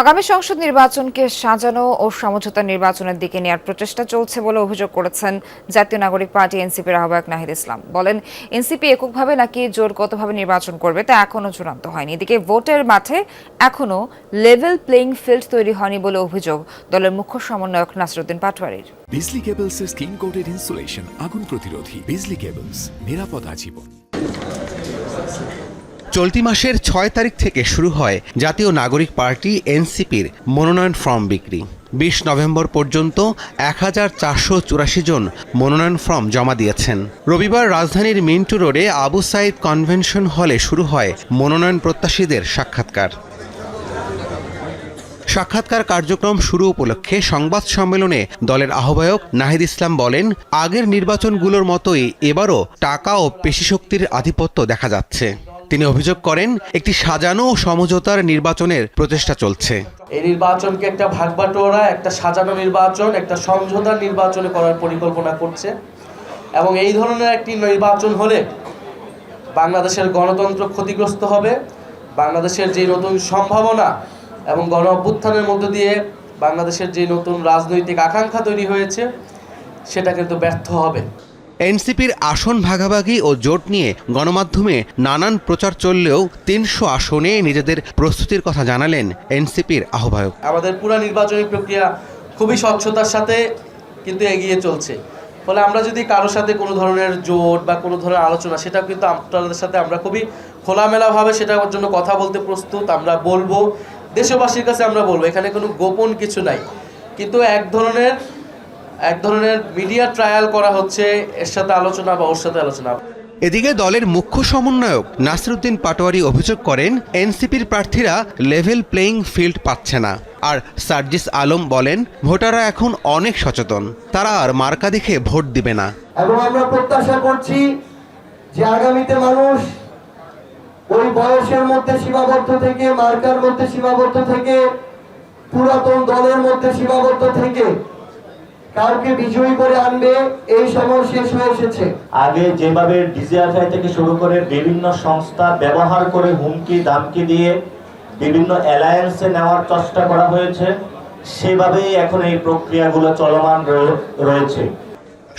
আগামী সংসদ নির্বাচনকে সাজানো ও সমঝোতা নির্বাচনের দিকে নেওয়ার প্রচেষ্টা চলছে বলে অভিযোগ করেছেন জাতীয় নাগরিক পার্টি এনসিপির আহ্বায়ক নাহিদ ইসলাম। বলেন, এনসিপি এককভাবে নাকি জোরগতভাবে নির্বাচন করবে তা এখনও চূড়ান্ত হয়নি। এদিকে ভোটের মাঠে এখনও লেভেল প্লেইং ফিল্ড তৈরি হয়নি বলে অভিযোগ দলের মুখ্য সমন্বয়ক নাসরুদ্দিন পাটোয়ারির। বিজলি কেবলসের স্কিন কোটেড ইনসুলেশন আগুন প্রতিরোধী। বিজলি কেবলস নিরাপদ আজীবন। চলতি মাসের ছয় তারিখ থেকে শুরু হয় জাতীয় নাগরিক পার্টি এনসিপির মনোনয়ন ফর্ম বিক্রি। বিশ নভেম্বর পর্যন্ত এক হাজার চারশো চুরাশি জন মনোনয়ন ফর্ম জমা দিয়েছেন। রবিবার রাজধানীর মিন্টু রোডে আবু সাইদ কনভেনশন হলে শুরু হয় মনোনয়ন প্রত্যাশীদের সাক্ষাৎকার। সাক্ষাৎকার কার্যক্রম শুরু উপলক্ষে সংবাদ সম্মেলনে দলের আহ্বায়ক নাহিদ ইসলাম বলেন, আগের নির্বাচনগুলোর মতোই এবারও টাকা ও পেশিশক্তির আধিপত্য দেখা যাচ্ছে। তিনি অভিযোগ করেন, একটি সাজানো সমঝোতার নির্বাচনের প্রচেষ্টা চলছে। এই নির্বাচনকে একটা ভাগবাটোয়ারা, একটা সাজানো নির্বাচন, একটা সমঝোতার নির্বাচনে করার পরিকল্পনা করছে এবং এই ধরনের একটি নির্বাচন হলে বাংলাদেশের গণতন্ত্র ক্ষতিগ্রস্ত হবে, বাংলাদেশের যে নতুন সম্ভাবনা এবং গণ অভ্যুত্থানের মধ্য দিয়ে বাংলাদেশের যে নতুন রাজনৈতিক আকাঙ্ক্ষা তৈরি হয়েছে, সেটা কিন্তু ব্যর্থ হবে। এনসিপির আসন ভাগাভাগি ও জোট নিয়ে গণমাধ্যমে নানান প্রচার চললেও তিনশো আসনে নিজেদের প্রস্তুতির কথা জানালেন এনসিপির আহ্বায়ক। আমাদের পুরো নির্বাচনী প্রক্রিয়া খুবই স্বচ্ছতার সাথে কিন্তু এগিয়ে চলছে। ফলে আমরা যদি কারোর সাথে কোনো ধরনের জোট বা কোনো ধরনের আলোচনা সেটা কিন্তু আপনাদের সাথে আমরা খুবই খোলামেলাভাবে সেটার জন্য কথা বলতে প্রস্তুত, আমরা বলব। দেশবাসীর কাছে আমরা বলব, এখানে কোনো গোপন কিছু নাই। কিন্তু এক ধরনের এক ধরনের মিডিয়া ট্রায়াল করা হচ্ছে এর সাথে আলোচনা বা ওর সাথে আলোচনা। এদিকে দলের মুখ্য সমন্বয়ক নাসিরুদ্দিন পাটোয়ারি অভিযোগ করেন এনসিপির প্রার্থীরা লেভেল প্লেইং ফিল্ড পাচ্ছে না। আর সার্জিস আলম বলেন ভোটাররা এখন অনেক সচেতন। তারা আর মার্কা দেখে ভোট দিবে না। এবং আমরা প্রত্যাশা করছি যে আগামীতে মানুষ ওই বয়সের মধ্যে সীমাবদ্ধ থেকে মার্কার মধ্যে সীমাবদ্ধ থেকে পুরাতন দলের মধ্যে সীমাবদ্ধ থেকে কাউকে বিজয়ী করে আনবে এই সময় শেষ হয়ে এসেছে। আগে যেভাবে ডিজিএফআই থেকে শুরু করে বিভিন্ন সংস্থা ব্যবহার করে হুমকি দামকি দিয়ে বিভিন্ন অ্যালায়েন্সে নেওয়ার চেষ্টা করা হয়েছে সেভাবেই এখন এই প্রক্রিয়াগুলো চলমান রয়েছে।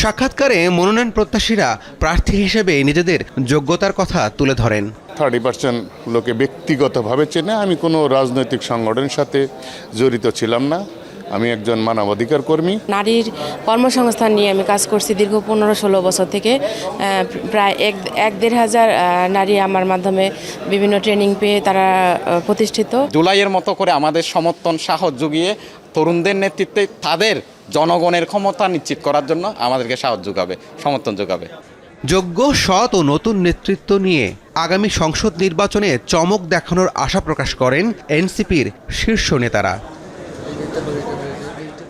সাক্ষাৎকারে মনোনয়ন প্রত্যাশীরা প্রার্থী হিসেবে নিজেদের যোগ্যতার কথা তুলে ধরেন। থার্টি পার্সেন্ট লোকে ব্যক্তিগতভাবে চেনে আমি কোনো রাজনৈতিক সংগঠনের সাথে জড়িত ছিলাম না। আমি একজন মানবাধিকার কর্মী। নারীর কর্মসংস্থান নিয়ে আমি কাজ করছি দীর্ঘ পনেরো ষোলো বছর থেকে। প্রায় এক এক দেড় হাজার নারী আমার মাধ্যমে বিভিন্ন ট্রেনিং পেয়ে তারা প্রতিষ্ঠিত। জুলাইয়ের মতো করে আমাদের সমর্থন সাহস জুগিয়ে তরুণদের নেতৃত্বে তাদের জনগণের ক্ষমতা নিশ্চিত করার জন্য আমাদেরকে সাহস যোগাবে সমর্থন যোগাবে যোগ্য সৎ ও নতুন নেতৃত্ব নিয়ে আগামী সংসদ নির্বাচনে চমক দেখানোর আশা প্রকাশ করেন এনসিপির শীর্ষ নেতারা।